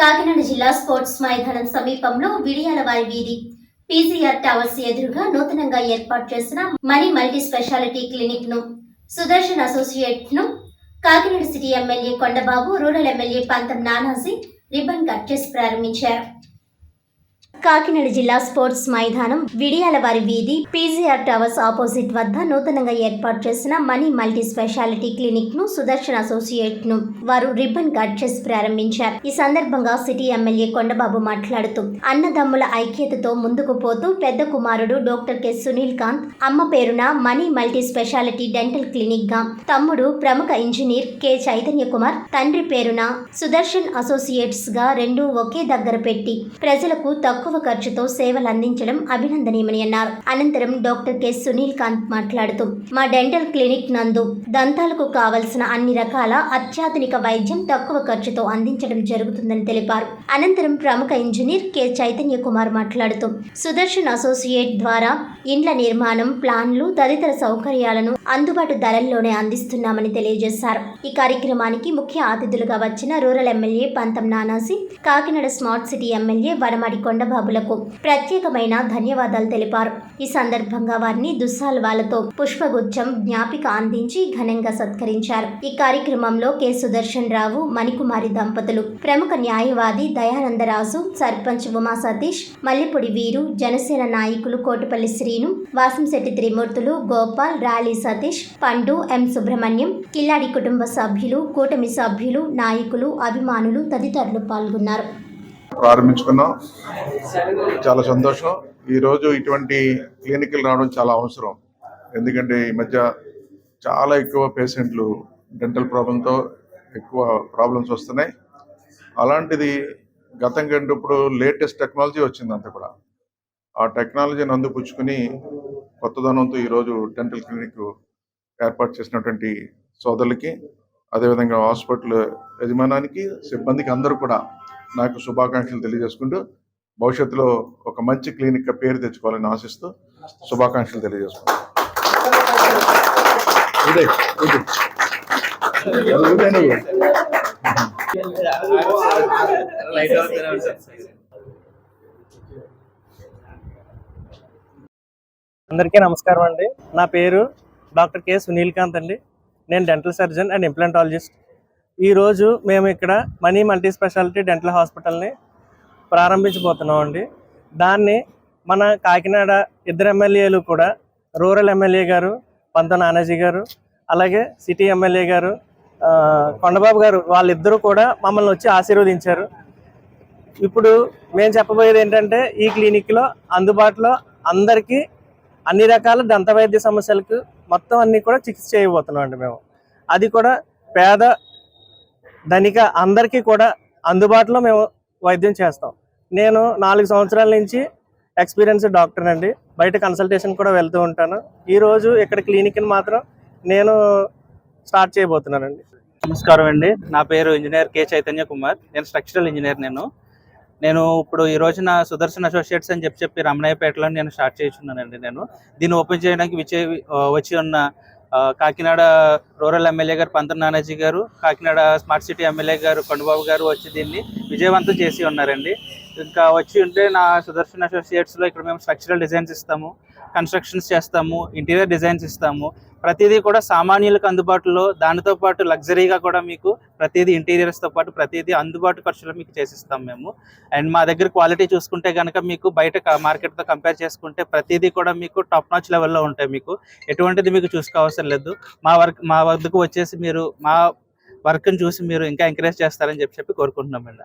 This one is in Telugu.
కాకినాడ జిల్లా స్పోర్ట్స్ మైదానం సమీపంలో విడియాలవారి వీధి. పీసీఆర్ టవర్స్ ఎదురుగా నూతనంగా ఏర్పాటు చేసిన మనీ మల్టీ స్పెషాలిటీ క్లినిక్ను Sudarshan అసోసియేట్ను Kakinada city MLA Kondababu rural MLA Pantham Nanaji ribbon cut చేసి ప్రారంభించారు. కాకినాడ జిల్లా స్పోర్ట్స్ మైదానం విడియాల వారి వీధి పీజీఆర్ టవర్స్ ఆపోజిట్ వద్ద నూతనంగా ఏర్పాటు చేసిన మనీ మల్టీ స్పెషాలిటీ క్లినిక్ను సుదర్శన్ అసోసియేట్ను వారు రిబ్బన్ కట్ చేసి ప్రారంభించారు. ఈ సందర్భంగా సిటీ ఎమ్మెల్యే కొండబాబు మాట్లాడుతూ అన్నదమ్ముల ఐక్యతతో ముందుకు పోతూ పెద్ద కుమారుడు డాక్టర్ కె. సునీల్ కాంత్ అమ్మ పేరున మనీ మల్టీ స్పెషాలిటీ డెంటల్ క్లినిక్గా తమ్ముడు ప్రముఖ ఇంజనీర్ కె. చైతన్య కుమార్ తండ్రి పేరున సుదర్శన్ అసోసియేట్స్గా రెండు ఒకే దగ్గర పెట్టి ప్రజలకు తక్కువ తక్కువ ఖర్చుతో సేవలు అందించడం అభినందనీయమని అన్నారు. అనంతరం డాక్టర్ కె. సునీల్ కాంత్ మాట్లాడుతూ మా డెంటల్ క్లినిక్ నందు దంతాలకు కావలసిన అన్ని రకాల అత్యాధునిక వైద్యం తక్కువ ఖర్చుతో అందించడం జరుగుతుందని తెలిపారు. అనంతరం ప్రముఖ ఇంజనీర్ కె. చైతన్య కుమార్ మాట్లాడుతూ సుదర్శన్ అసోసియేట్ ద్వారా ఇండ్ల నిర్మాణం ప్లాన్లు తదితర సౌకర్యాలను అందుబాటు ధరల్లోనే అందిస్తున్నామని తెలియజేశారు. ఈ కార్యక్రమానికి ముఖ్య అతిథులుగా వచ్చిన rural MLA Pantham Nanaji Kakinada smart city MLA Vanamadi కొండబాబులకు ప్రత్యేకమైన ధన్యవాదాలు తెలిపారు. ఈ సందర్భంగా వారిని దుస్సాల్వాలతో పుష్పగుచ్చం జ్ఞాపిక అందించి ఘనంగా సత్కరించారు. ఈ కార్యక్రమంలో కె. సుదర్శన్ రావు మణికుమారి దంపతులు ప్రముఖ న్యాయవాది దయానందరాజు సర్పంచ్ ఉమా సతీష్ మల్లిపొడి వీరు జనసేన నాయకులు కోటిపల్లి శ్రీను వాసంశెట్టి త్రిమూర్తులు గోపాల్ రాలి సతీష్ పండు ఎం. సుబ్రహ్మణ్యం కిల్లాడి కుటుంబ సభ్యులు కూటమి సభ్యులు నాయకులు అభిమానులు తదితరులు పాల్గొన్నారు. ప్రారంభించుకున్నాం చాలా సంతోషం. ఈరోజు ఇటువంటి క్లినిక్లు రావడం చాలా అవసరం. ఎందుకంటే ఈ మధ్య చాలా ఎక్కువ పేషెంట్లు డెంటల్ ప్రాబ్లంతో ఎక్కువ ప్రాబ్లమ్స్ వస్తున్నాయి. అలాంటిది గతం కంటే ఇప్పుడు లేటెస్ట్ టెక్నాలజీ వచ్చింది అంతా కూడా. ఆ టెక్నాలజీని అందిపుచ్చుకుని కొత్తదనంతో ఈరోజు డెంటల్ క్లినిక్ ఏర్పాటు చేసినటువంటి సోదరులకి అదేవిధంగా హాస్పిటల్ యజమానానికి సిబ్బందికి అందరూ కూడా నాకు శుభాకాంక్షలు తెలియజేసుకుంటూ భవిష్యత్తులో ఒక మంచి క్లినిక్ పేరు తెచ్చుకోవాలని ఆశిస్తూ శుభాకాంక్షలు తెలియజేసుకుంటాను అందరికీ నమస్కారం అండి. నా పేరు డాక్టర్ కె సునీల్ కాంత్ అండి. నేను డెంటల్ సర్జన్ అండ్ ఇంప్లాంటాలజిస్ట్ ఈరోజు మేము ఇక్కడ మనీ మల్టీ స్పెషాలిటీ డెంటల్ హాస్పిటల్ని ప్రారంభించబోతున్నాం అండి దాన్ని మన కాకినాడ ఇద్దరు ఎమ్మెల్యేలు కూడా రూరల్ ఎమ్మెల్యే గారు పంత నానాజీ గారు అలాగే సిటీ ఎమ్మెల్యే గారు కొండబాబు గారు వాళ్ళిద్దరూ కూడా మమ్మల్ని వచ్చి ఆశీర్వదించారు. ఇప్పుడు మేము చెప్పబోయేది ఏంటంటే ఈ క్లినిక్లో అందుబాటులో అందరికీ అన్ని రకాల దంత వైద్య సమస్యలకు మొత్తం అన్ని కూడా చికిత్స చేయబోతున్నాం అండి మేము. అది కూడా పేద ధనిక అందరికీ కూడా అందుబాటులో మేము వైద్యం చేస్తాం. నేను నాలుగు సంవత్సరాల నుంచి ఎక్స్పీరియన్స్ డాక్టర్ అండి. బయట కన్సల్టేషన్ కూడా వెళ్తూ ఉంటాను. ఈరోజు ఇక్కడ క్లినిక్ని మాత్రం నేను స్టార్ట్ చేయబోతున్నానండి. నమస్కారం అండి. నా పేరు ఇంజనీర్ కే చైతన్య కుమార్. నేను స్ట్రక్చరల్ ఇంజనీర్ నేను. నేను ఇప్పుడు ఈ రోజున సుదర్శన్ అసోసియేట్స్ అని చెప్పి చెప్పి రమణయ్యపేటలో నేను స్టార్ట్ చేస్తున్నానండి నేను. దీన్ని ఓపెన్ చేయడానికి విచే వచ్చి ఉన్న కాకినాడ రూరల్ ఎమ్మెల్యే గారు పంత నానాజీ గారు కాకినాడ స్మార్ట్ సిటీ ఎమ్మెల్యే గారు కొండబాబు గారు వచ్చి దీన్ని విజయవంతం చేసి ఉన్నారండి. ఇంకా వచ్చి ఉంటే నా సుదర్శన్ అసోసియేట్స్లో ఇక్కడ మేము స్ట్రక్చరల్ డిజైన్స్ ఇస్తాము. కన్స్ట్రక్షన్స్ చేస్తాము ఇంటీరియర్ డిజైన్స్ ఇస్తాము. ప్రతిదీ కూడా సామాన్యులకు అందుబాటులో దానితో పాటు లగ్జరీగా కూడా మీకు ప్రతిదీ ఇంటీరియర్స్తో పాటు ప్రతిదీ అందుబాటు ఖర్చులో మీకు చేసిస్తాం మేము. అండ్ మా దగ్గర క్వాలిటీ చూసుకుంటే కనుక మీకు బయట మార్కెట్తో కంపేర్ చేసుకుంటే ప్రతిదీ కూడా మీకు టాప్ నాచ్ లెవెల్లో ఉంటాయి మీకు. ఎటువంటిది మీకు చూసుకోవసరం లేదు. మా వర్క్ మా వద్దకు వచ్చేసి మీరు మా వర్క్ని చూసి మీరు ఇంకా ఎంకరేజ్ చేస్తారని చెప్పి చెప్పి కోరుకుంటున్నామండి